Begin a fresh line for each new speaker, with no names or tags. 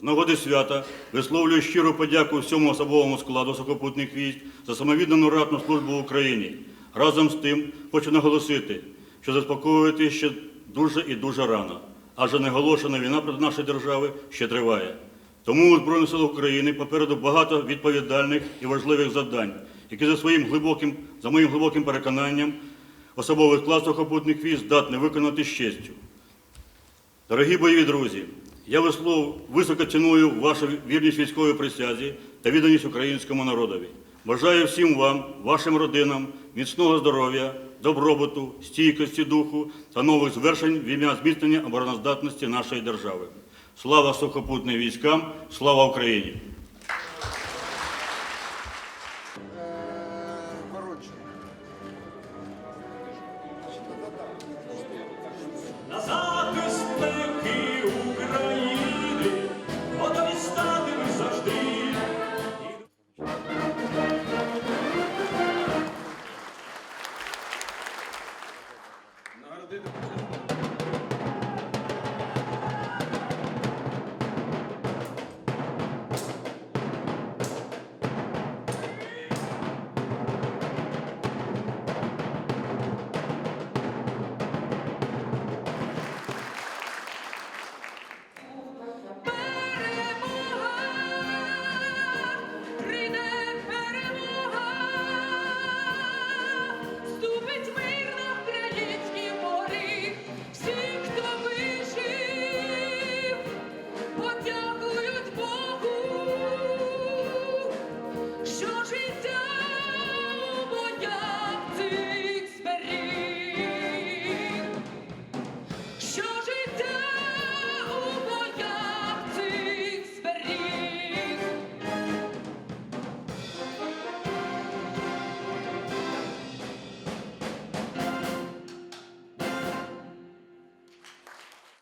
З нагоди свята висловлюю щиру подяку всьому особовому складу сухопутних військ за самовіддану ратну службу в Україні. Разом з тим хочу наголосити, що заспокоювати ще дуже і дуже рано, адже неголошена війна проти нашої держави ще триває. Тому у Збройних силах України попереду багато відповідальних і важливих завдань, які за своїм глибоким, за моїм глибоким переконанням, особовий склад сухопутних військ здатний виконати з честю. Дорогі бойові друзі, я вислов високо ціную вашу вірність військової присязі та відданість українському народові. Бажаю всім вам, вашим родинам, міцного здоров'я, добробуту, стійкості духу та нових звершень в ім'я зміцнення обороноздатності нашої держави. Слава сухопутним військам, слава Україні! Е, коротше.